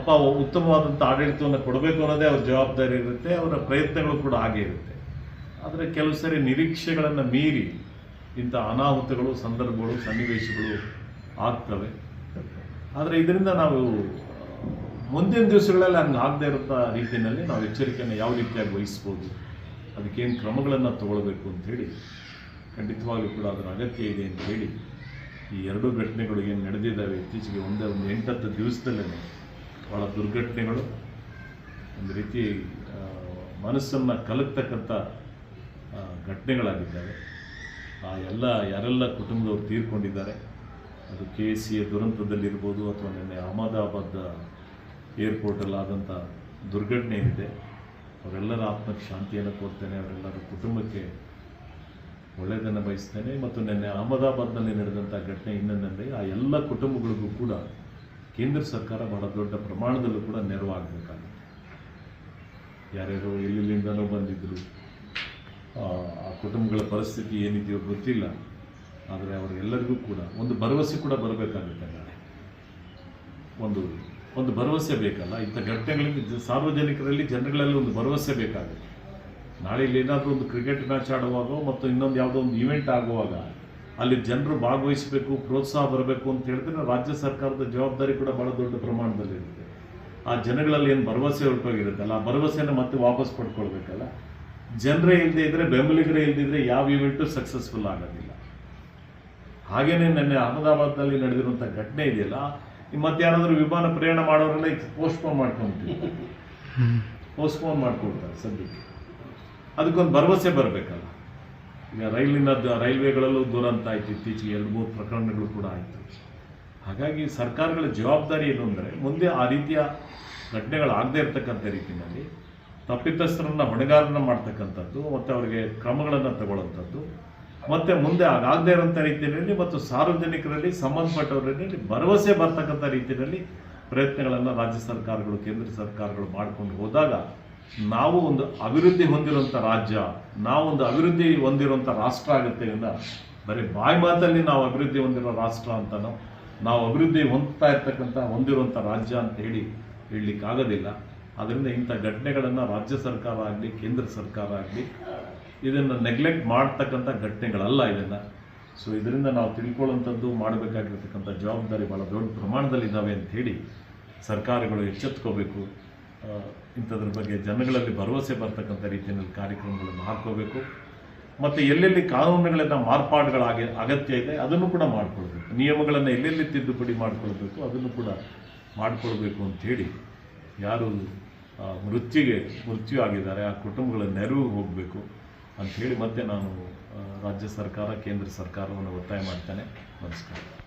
ಅಪ್ಪ ಉತ್ತಮವಾದಂಥ ಆಡಳಿತವನ್ನು ಕೊಡಬೇಕು ಅನ್ನೋದೇ ಅವ್ರ ಜವಾಬ್ದಾರಿ ಇರುತ್ತೆ, ಅವರ ಪ್ರಯತ್ನಗಳು ಕೂಡ ಹಾಗೆ ಇರುತ್ತೆ. ಆದರೆ ಕೆಲವು ಸರಿ ನಿರೀಕ್ಷೆಗಳನ್ನು ಮೀರಿ ಇಂಥ ಅನಾಹುತಗಳು, ಸಂದರ್ಭಗಳು, ಸನ್ನಿವೇಶಗಳು ಆಗ್ತವೆ. ಆದರೆ ಇದರಿಂದ ನಾವು ಮುಂದಿನ ದಿವಸಗಳಲ್ಲಿ ಹಂಗೆ ಆಗದೆ ಇರುವಂಥ ರೀತಿಯಲ್ಲಿ ನಾವು ಎಚ್ಚರಿಕೆಯನ್ನು ಯಾವ ರೀತಿಯಾಗಿ ವಹಿಸ್ಬೋದು, ಅದಕ್ಕೇನು ಕ್ರಮಗಳನ್ನು ತಗೊಳ್ಬೇಕು ಅಂಥೇಳಿ ಖಂಡಿತವಾಗ್ಲೂ ಕೂಡ ಅದರ ಅಗತ್ಯ ಇದೆ ಅಂತ ಹೇಳಿ ಈ ಎರಡೂ ಘಟನೆಗಳು ಏನು ನಡೆದಿದ್ದಾವೆ ಇತ್ತೀಚೆಗೆ ಒಂದೇ ಒಂದು ಎಂಟತ್ತು ದಿವಸದಲ್ಲೇ ಭಾಳ ದುರ್ಘಟನೆಗಳು. ಒಂದು ರೀತಿ ಮನಸ್ಸನ್ನು ಕಲಕ್ತಕ್ಕಂಥ ಘಟನೆಗಳಾಗಿದ್ದಾವೆ. ಆ ಎಲ್ಲ, ಯಾರೆಲ್ಲ ಕುಟುಂಬದವರು ತೀರ್ಕೊಂಡಿದ್ದಾರೆ, ಅದು ಕೆ ಸಿ ಎ ದುರಂತದಲ್ಲಿರ್ಬೋದು ಅಥವಾ ನಿನ್ನೆ ಅಹಮದಾಬಾದ್ ಏರ್ಪೋರ್ಟಲ್ಲಾದಂಥ ದುರ್ಘಟನೆ ಏನಿದೆ ಅವರೆಲ್ಲರ ಆತ್ಮಕ್ಕೆ ಶಾಂತಿಯನ್ನು ಕೋರ್ತೇನೆ ಅವರೆಲ್ಲರ ಕುಟುಂಬಕ್ಕೆ ಒಳ್ಳೆಯದನ್ನು ಬಯಸ್ತೇನೆ. ಮತ್ತು ನಿನ್ನೆ ಅಹಮದಾಬಾದ್ನಲ್ಲಿ ನಡೆದಂಥ ಘಟನೆ ಇನ್ನೊಂದಂದರೆ ಆ ಎಲ್ಲ ಕುಟುಂಬಗಳಿಗೂ ಕೂಡ ಕೇಂದ್ರ ಸರ್ಕಾರ ಬಹಳ ದೊಡ್ಡ ಪ್ರಮಾಣದಲ್ಲೂ ಕೂಡ ನೆರವಾಗಬೇಕಾಗುತ್ತೆ. ಯಾರ್ಯಾರು ಎಲ್ಲಿಂದನೋ ಬಂದಿದ್ದರು ಆ ಕುಟುಂಬಗಳ ಪರಿಸ್ಥಿತಿ ಏನಿದೆಯೋ ಗೊತ್ತಿಲ್ಲ. ಆದರೆ ಅವರೆಲ್ಲರಿಗೂ ಕೂಡ ಒಂದು ಭರವಸೆ ಕೂಡ ಬರಬೇಕಾಗುತ್ತೆ ನಾಳೆ ಒಂದು ಒಂದು ಭರವಸೆ ಬೇಕಲ್ಲ. ಇಂಥ ಘಟನೆಗಳಿಗೆ ಸಾರ್ವಜನಿಕರಲ್ಲಿ ಜನಗಳಲ್ಲಿ ಒಂದು ಭರವಸೆ ಬೇಕಾಗುತ್ತೆ. ನಾಳೆ ಇಲ್ಲಿ ಏನಾದರೂ ಒಂದು ಕ್ರಿಕೆಟ್ ಮ್ಯಾಚ್ ಆಡುವಾಗ ಮತ್ತು ಇನ್ನೊಂದು ಯಾವುದೋ ಒಂದು ಇವೆಂಟ್ ಆಗುವಾಗ ಅಲ್ಲಿ ಜನರು ಭಾಗವಹಿಸಬೇಕು ಪ್ರೋತ್ಸಾಹ ಬರಬೇಕು ಅಂತ ಹೇಳಿದ್ರೆ ರಾಜ್ಯ ಸರ್ಕಾರದ ಜವಾಬ್ದಾರಿ ಕೂಡ ಬಹಳ ದೊಡ್ಡ ಪ್ರಮಾಣದಲ್ಲಿ ಇರುತ್ತೆ. ಆ ಜನಗಳಲ್ಲಿ ಏನು ಭರವಸೆ ಹೊರಟೋಗಿರುತ್ತಲ್ಲ ಆ ಭರವಸೆನ ಮತ್ತೆ ವಾಪಸ್ ಪಡ್ಕೊಳ್ಬೇಕಲ್ಲ? ಜನರೇ ಇಲ್ಲದೆ ಇದ್ರೆ ಬೆಂಬಲಿಗರೇ ಇಲ್ಲದಿದ್ರೆ ಯಾವ ಇವೆಂಟು ಸಕ್ಸಸ್ಫುಲ್ ಆಗೋದಿಲ್ಲ. ಹಾಗೇನೆ ನಿನ್ನೆ ಅಹಮದಾಬಾದ್ನಲ್ಲಿ ನಡೆದಿರುವಂಥ ಘಟನೆ ಇದೆಯಲ್ಲ ಈ ಮತ್ತೆ ಯಾರಾದರೂ ವಿಮಾನ ಪ್ರಯಾಣ ಮಾಡೋರೆಲ್ಲ ಪೋಸ್ಟ್ಪೋನ್ ಮಾಡ್ಕೊಂತೀವಿ ಪೋಸ್ಟ್ಪೋನ್ ಮಾಡ್ಕೊಡ್ತಾರೆ ಸದ್ಯಕ್ಕೆ. ಅದಕ್ಕೊಂದು ಭರವಸೆ ಬರಬೇಕಲ್ಲ. ರೈಲಿನ ದ- ರೈಲ್ವೆಗಳಲ್ಲೂ ದುರಂತ ಆಯಿತು, ಇತ್ತೀಚೆಗೆ ಎರಡು, ಮೂರು ಪ್ರಕರಣಗಳು ಕೂಡ ಆಯಿತು. ಹಾಗಾಗಿ ಸರ್ಕಾರಗಳ ಜವಾಬ್ದಾರಿ ಏನು ಅಂದರೆ, ಮುಂದೆ ಆ ರೀತಿಯ ಘಟನೆಗಳಾಗದೇ ಇರತಕ್ಕಂಥ ರೀತಿಯಲ್ಲಿ ತಪ್ಪಿತಸ್ಥರನ್ನು ಹೊಣೆಗಾರನ ಮಾಡ್ತಕ್ಕಂಥದ್ದು, ಮತ್ತು ಅವರಿಗೆ ಕ್ರಮಗಳನ್ನು ತಗೊಳ್ಳೋಂಥದ್ದು ಮತ್ತು ಮುಂದೆ ಆಗದೇ ಇರೋಂಥ ರೀತಿಯಲ್ಲಿ ಮತ್ತು ಸಾರ್ವಜನಿಕರಲ್ಲಿ ಸಂಬಂಧಪಟ್ಟವರಲ್ಲಿ ಭರವಸೆ ಬರ್ತಕ್ಕಂಥ ರೀತಿಯಲ್ಲಿ ಪ್ರಯತ್ನಗಳನ್ನು ರಾಜ್ಯ ಸರ್ಕಾರಗಳು, ಕೇಂದ್ರ ಸರ್ಕಾರಗಳು ಮಾಡಿಕೊಂಡು ಹೋದಾಗ ನಾವು ಒಂದು ಅಭಿವೃದ್ಧಿ ಹೊಂದಿರುವಂಥ ರಾಜ್ಯ ನಾವೊಂದು ಅಭಿವೃದ್ಧಿ ಹೊಂದಿರುವಂಥ ರಾಷ್ಟ್ರ ಆಗುತ್ತೆ ಅಂತ ಬರೀ ಬಾಯಿ ಮಾತಲ್ಲಿ ನಾವು ಅಭಿವೃದ್ಧಿ ಹೊಂದಿರೋ ರಾಷ್ಟ್ರ ಅಂತನೋ, ನಾವು ಅಭಿವೃದ್ಧಿ ಹೊಂದ್ತಾ ಇರ್ತಕ್ಕಂಥ ಹೊಂದಿರುವಂಥ ರಾಜ್ಯ ಅಂತ ಹೇಳಿ ಹೇಳಲಿಕ್ಕಾಗೋದಿಲ್ಲ. ಅದರಿಂದ ಇಂಥ ಘಟನೆಗಳನ್ನು ರಾಜ್ಯ ಸರ್ಕಾರ ಆಗಲಿ, ಕೇಂದ್ರ ಸರ್ಕಾರ ಆಗಲಿ, ಇದನ್ನು ನೆಗ್ಲೆಕ್ಟ್ ಮಾಡ್ತಕ್ಕಂಥ ಘಟನೆಗಳಲ್ಲ ಇದನ್ನು. ಸೊ ಇದರಿಂದ ನಾವು ತಿಳ್ಕೊಳ್ಳುವಂಥದ್ದು ಮಾಡಬೇಕಾಗಿರ್ತಕ್ಕಂಥ ಜವಾಬ್ದಾರಿ ಭಾಳ ದೊಡ್ಡ ಪ್ರಮಾಣದಲ್ಲಿ ಇದ್ದಾವೆ ಹೇಳಿ ಸರ್ಕಾರಗಳು ಎಚ್ಚೆತ್ಕೋಬೇಕು. ಇಂಥದ್ರ ಬಗ್ಗೆ ಜನಗಳಲ್ಲಿ ಭರವಸೆ ಬರ್ತಕ್ಕಂಥ ರೀತಿಯಲ್ಲಿ ಕಾರ್ಯಕ್ರಮಗಳನ್ನು ಹಾಕೋಬೇಕು ಮತ್ತು ಎಲ್ಲೆಲ್ಲಿ ಕಾನೂನುಗಳನ್ನು ಮಾರ್ಪಾಡುಗಳಾಗಿ ಅಗತ್ಯ ಇದೆ, ಅದನ್ನು ಕೂಡ ಮಾಡಿಕೊಳ್ಬೇಕು. ನಿಯಮಗಳನ್ನು ಎಲ್ಲೆಲ್ಲಿ ತಿದ್ದುಪಡಿ ಮಾಡಿಕೊಳ್ಬೇಕು, ಅದನ್ನು ಕೂಡ ಮಾಡಿಕೊಳ್ಬೇಕು ಅಂಥೇಳಿ ಯಾರು ಮೃತ್ಯುಗೆ ಮೃತ್ಯು ಆಗಿದ್ದಾರೆ ಆ ಕುಟುಂಬಗಳ ನೆರವು ಹೋಗಬೇಕು ಅಂಥೇಳಿ ಮತ್ತೆ ನಾನು ರಾಜ್ಯ ಸರ್ಕಾರ, ಕೇಂದ್ರ ಸರ್ಕಾರವನ್ನು ಒತ್ತಾಯ ಮಾಡ್ತೇನೆ. ನಮಸ್ಕಾರ.